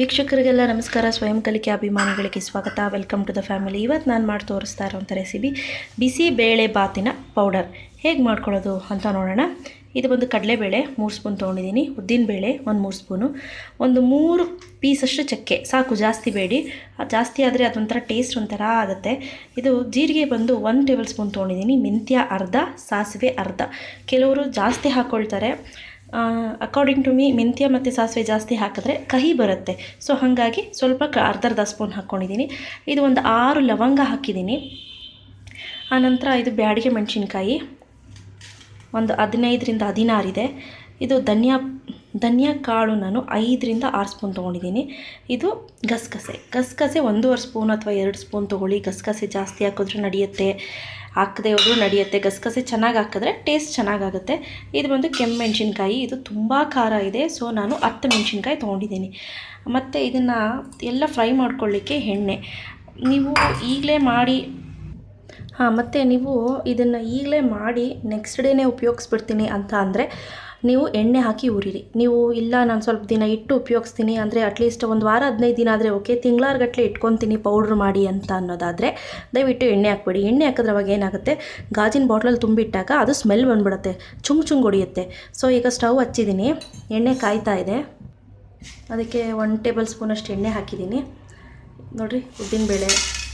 ವೀಕ್ಷಕರಿಗೆಲ್ಲ ನಮಸ್ಕಾರ. ಸ್ವಯಂ ಕಲಿಕೆ ಅಭಿಮಾನಿಗಳಿಗೆ ಸ್ವಾಗತ. ವೆಲ್ಕಮ್ ಟು ದ ಫ್ಯಾಮಿಲಿ ಇವತ್ತು ನಾನು ಮಾಡಿ ತೋರಿಸ್ತಾ ಇರೋಂಥ ರೆಸಿಪಿ ಬಿಸಿ ಬೇಳೆ ಬಾತಿನ ಪೌಡರ್ ಹೇಗೆ ಮಾಡ್ಕೊಳ್ಳೋದು ಅಂತ ನೋಡೋಣ. ಇದು ಬಂದು ಕಡಲೆಬೇಳೆ ಮೂರು ಸ್ಪೂನ್ ತೊಗೊಂಡಿದ್ದೀನಿ. ಉದ್ದಿನಬೇಳೆ ಒಂದು ಮೂರು ಸ್ಪೂನು ಒಂದು ಮೂರು ಪೀಸಷ್ಟು ಚಕ್ಕೆ. ಸಾಕು, ಜಾಸ್ತಿ ಬೇಡಿ. ಜಾಸ್ತಿ ಆದರೆ ಅದೊಂಥರ ಟೇಸ್ಟ್ ಒಂಥರ ಆಗುತ್ತೆ. ಇದು ಜೀರಿಗೆ ಬಂದು ಒಂದು ಟೇಬಲ್ ಸ್ಪೂನ್ ತೊಗೊಂಡಿದ್ದೀನಿ. ಮೆಂತ್ಯ ಅರ್ಧ, ಸಾಸಿವೆ ಅರ್ಧ. ಕೆಲವರು ಜಾಸ್ತಿ ಹಾಕ್ಕೊಳ್ತಾರೆ ಅಕಾರ್ಡಿಂಗ್ ಟು ಮೀ ಮೆಂತ್ಯ ಮತ್ತು ಸಾಸಿವೆ ಜಾಸ್ತಿ ಹಾಕಿದ್ರೆ ಕಹಿ ಬರುತ್ತೆ. ಸೊ ಹಾಗಾಗಿ ಸ್ವಲ್ಪ ಕ ಅರ್ಧ ಅರ್ಧ ಸ್ಪೂನ್ ಹಾಕ್ಕೊಂಡಿದ್ದೀನಿ ಇದು ಒಂದು ಆರು ಲವಂಗ ಹಾಕಿದ್ದೀನಿ. ಆನಂತರ ಇದು ಬ್ಯಾಡಿಗೆ ಮೆಣಸಿನ್ಕಾಯಿ. ಒಂದು ಹದಿನೈದರಿಂದ ಹದಿನಾರಿದೆ ಇದು. ಧನಿಯಾ ಧನಿಯಾ ಕಾಳು ನಾನು ಐದರಿಂದ ಆರು ಸ್ಪೂನ್ ತೊಗೊಂಡಿದ್ದೀನಿ. ಇದು ಗಸಗಸೆ. ಗಸಗಸೆ ಒಂದೂವರೆ ಸ್ಪೂನ್ ಅಥವಾ ಎರಡು ಸ್ಪೂನ್ ತೊಗೊಳ್ಳಿ. ಗಸಗಸೆ ಜಾಸ್ತಿ ಹಾಕಿದ್ರೆ ನಡೆಯುತ್ತೆ. ಹಾಕದೆ ಹೋದ್ರೂ ನಡೆಯುತ್ತೆ. ಗಸಗಸೆ ಚೆನ್ನಾಗಿ ಹಾಕಿದ್ರೆ ಟೇಸ್ಟ್ ಚೆನ್ನಾಗಾಗುತ್ತೆ ಇದು ಬಂದು ಕೆಮ್ಮು ಮೆಣಸಿನ್ಕಾಯಿ ಇದು ತುಂಬ ಖಾರ ಇದೆ. ಸೊ ನಾನು ಹತ್ತು ಮೆಣಸಿನ್ಕಾಯಿ ತೊಗೊಂಡಿದ್ದೀನಿ. ಮತ್ತು ಇದನ್ನು ಎಲ್ಲ ಫ್ರೈ ಮಾಡ್ಕೊಳ್ಳಿಕ್ಕೆ ಎಣ್ಣೆ. ನೀವು ಈಗಲೇ ಮಾಡಿ ಹಾಂ, ಮತ್ತು ನೀವು ಇದನ್ನು ಈಗಲೇ ಮಾಡಿ ನೆಕ್ಸ್ಟ್ ಡೇನೇ ಉಪಯೋಗಿಸ್ಬಿಡ್ತೀನಿ ಅಂತ ಅಂದರೆ ನೀವು ಎಣ್ಣೆ ಹಾಕಿ ಉರಿರಿ ನೀವು ಇಲ್ಲ, ನಾನು ಸ್ವಲ್ಪ ದಿನ ಇಟ್ಟು ಉಪಯೋಗಿಸ್ತೀನಿ ಅಂದರೆ ಅಟ್ಲೀಸ್ಟ್ ಒಂದು ವಾರ, ಹದಿನೈದು ದಿನ ಆದರೆ ಓಕೆ ತಿಂಗಳಾರ್ಗಟ್ಲೆ ಇಟ್ಕೊತೀನಿ ಪೌಡ್ರ್ ಮಾಡಿ ಅಂತ ಅನ್ನೋದಾದರೆ ದಯವಿಟ್ಟು ಎಣ್ಣೆ ಹಾಕ್ಬೇಡಿ. ಎಣ್ಣೆ ಹಾಕಿದ್ರೆ ಅವಾಗ ಏನಾಗುತ್ತೆ? ಗಾಜಿನ ಬಾಟ್ಲಲ್ಲಿ ತುಂಬಿಟ್ಟಾಗ ಅದು ಸ್ಮೆಲ್ ಬಂದ್ಬಿಡುತ್ತೆ, ಚುಂಗ್ ಚುಂಗ್ ಹೊಡಿಯುತ್ತೆ. ಸೊ ಈಗ ಸ್ಟವ್ ಹಚ್ಚಿದ್ದೀನಿ, ಎಣ್ಣೆ ಕಾಯ್ತಾ ಇದೆ. ಅದಕ್ಕೆ ಒನ್ ಟೇಬಲ್ ಸ್ಪೂನಷ್ಟು ಎಣ್ಣೆ ಹಾಕಿದ್ದೀನಿ. ನೋಡಿರಿ ಉದ್ದಿನಬೇಳೆ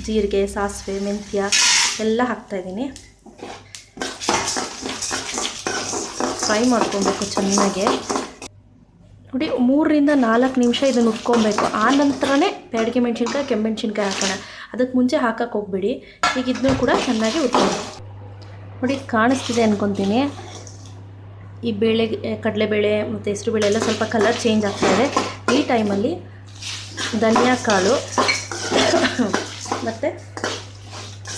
ಜೀರಿಗೆ, ಸಾಸಿವೆ, ಮೆಂತ್ಯ. ಎಲ್ಲ ಹಾಕ್ತಾಯಿದ್ದೀನಿ ಫ್ರೈ ಮಾಡ್ಕೊಬೇಕು ಚೆನ್ನಾಗೆ. ನೋಡಿ, ಮೂರರಿಂದ ನಾಲ್ಕು ನಿಮಿಷ ಇದನ್ನು ಉಟ್ಕೊಬೇಕು. ಆ ನಂತರನೇ ಬ್ಯಾಡಿಗೆ ಮೆಣಸಿನ್ಕಾಯಿ ಕೆಮ್ಮೆಣಸಿನ್ಕಾಯಿ ಹಾಕೋಣ. ಅದಕ್ಕೆ ಮುಂಚೆ ಹಾಕಕ್ಕೆ ಹೋಗ್ಬೇಡಿ. ಈಗ ಇದನ್ನು ಕೂಡ ಚೆನ್ನಾಗಿ ಉಟ್ಕೊಂಡು ನೋಡಿ, ಕಾಣಿಸ್ತಿದೆ ಅಂದ್ಕೊತೀನಿ ಈ ಬೇಳೆ, ಕಡಲೆಬೇಳೆ ಮತ್ತು ಹೆಸರು ಬೇಳೆ ಎಲ್ಲ ಸ್ವಲ್ಪ ಕಲರ್ ಚೇಂಜ್ ಆಗ್ತಾಯಿದೆ ಈ ಟೈಮಲ್ಲಿ ಧನಿಯಾ ಕಾಳು ಮತ್ತು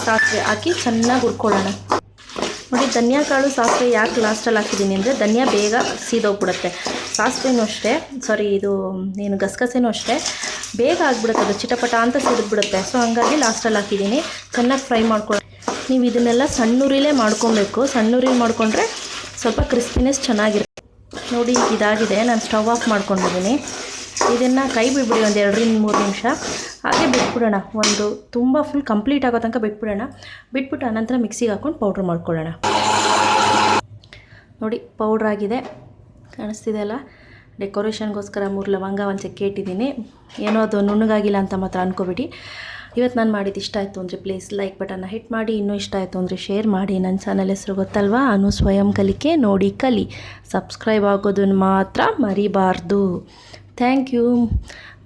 ಸಾಸಿವೆ ಹಾಕಿ ಚೆನ್ನಾಗಿ ಹುರ್ಕೊಳ್ಳೋಣ. ನೋಡಿ, ಧನಿಯಾ ಕಾಳು ಸಾಸಿವೆ ಯಾಕೆ ಲಾಸ್ಟಲ್ಲಿ ಹಾಕಿದ್ದೀನಿ ಅಂದರೆ ಧನಿಯಾ ಬೇಗ ಸೀದೋಗ್ಬಿಡುತ್ತೆ. ಸಾಸಿವೆನೂ ಅಷ್ಟೇ ಸಾರಿ ಇದು ಏನು ಗಸಗಸೆನೂ ಅಷ್ಟೇ. ಬೇಗ ಆಗಿಬಿಡುತ್ತೆ ಅದು, ಚಿಟಪಟ ಅಂತ ಸಿಡಿದ್ಬಿಡುತ್ತೆ ಸೊ ಹಂಗಾಗಿ ಲಾಸ್ಟಲ್ಲಿ ಹಾಕಿದ್ದೀನಿ ಚೆನ್ನಾಗಿ ಫ್ರೈ ಮಾಡ್ಕೊಳ್ಳಿ ನೀವು ಇದನ್ನೆಲ್ಲ ಸಣ್ಣೂರಿಲೇ ಮಾಡ್ಕೊಬೇಕು. ಸಣ್ಣೂರಿಲಿ ಮಾಡಿಕೊಂಡ್ರೆ ಸ್ವಲ್ಪ ಕ್ರಿಸ್ಪಿನೆಸ್ ಚೆನ್ನಾಗಿರುತ್ತೆ. ನೋಡಿ, ಇದಾಗಿದೆ. ನಾನು ಸ್ಟವ್ ಆಫ್ ಮಾಡ್ಕೊಂಡಿದ್ದೀನಿ ಇದನ್ನು ಕೈ ಬಿಡ್ಬಿಡಿ ಒಂದು ಎರಡರಿಂದ ಮೂರು ನಿಮಿಷ. ಹಾಗೆ ಬಿಟ್ಬಿಡೋಣ. ಒಂದು ತುಂಬ ಫುಲ್ ಕಂಪ್ಲೀಟ್ ಆಗೋ ತನಕ ಬಿಟ್ಬಿಡೋಣ. ಬಿಟ್ಬಿಟ್ಟು ಆನಂತರ ಮಿಕ್ಸಿಗೆ ಹಾಕ್ಕೊಂಡು ಪೌಡ್ರ್ ಮಾಡ್ಕೊಳ್ಳೋಣ. ನೋಡಿ ಪೌಡ್ರ್ ಆಗಿದೆ. ಕಾಣಿಸ್ತಿದೆ ಅಲ್ಲ? ಡೆಕೋರೇಷನ್ಗೋಸ್ಕರ ಮೂರು ಲವಂಗ, ಒಂದು ಚಕ್ಕೆ ಇಟ್ಟಿದ್ದೀನಿ. ಏನೋ ಅದು ನುಣ್ಣಗಾಗಿಲ್ಲ ಅಂತ ಮಾತ್ರ ಅನ್ಕೋಬಿಡಿ. ಇವತ್ತು ನಾನು ಮಾಡಿದ್ದು ಇಷ್ಟ ಆಯಿತು ಅಂದರೆ ಪ್ಲೀಸ್ ಲೈಕ್ ಬಟನ್ನ ಹಿಟ್ ಮಾಡಿ. ಇನ್ನೂ ಇಷ್ಟ ಆಯಿತು ಅಂದರೆ ಶೇರ್ ಮಾಡಿ. ನನ್ನ ಚಾನಲ್ ಹೆಸರು ಗೊತ್ತಲ್ವಾ? ಅನು ಸ್ವಯಂ ಕಲಿಕೆ ನೋಡಿ ಕಲಿ. ಸಬ್ಸ್ಕ್ರೈಬ್ ಆಗೋದನ್ನು ಮಾತ್ರ ಮರಿಬಾರ್ದು. ಥ್ಯಾಂಕ್ ಯು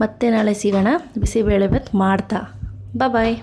ಮತ್ತೆ ನಾಳೆ ಸಿಗೋಣ. ಬಿಸಿಬೇಳೆ ಬತ್ ಮಾಡ್ತಾ. ಬಾಯ್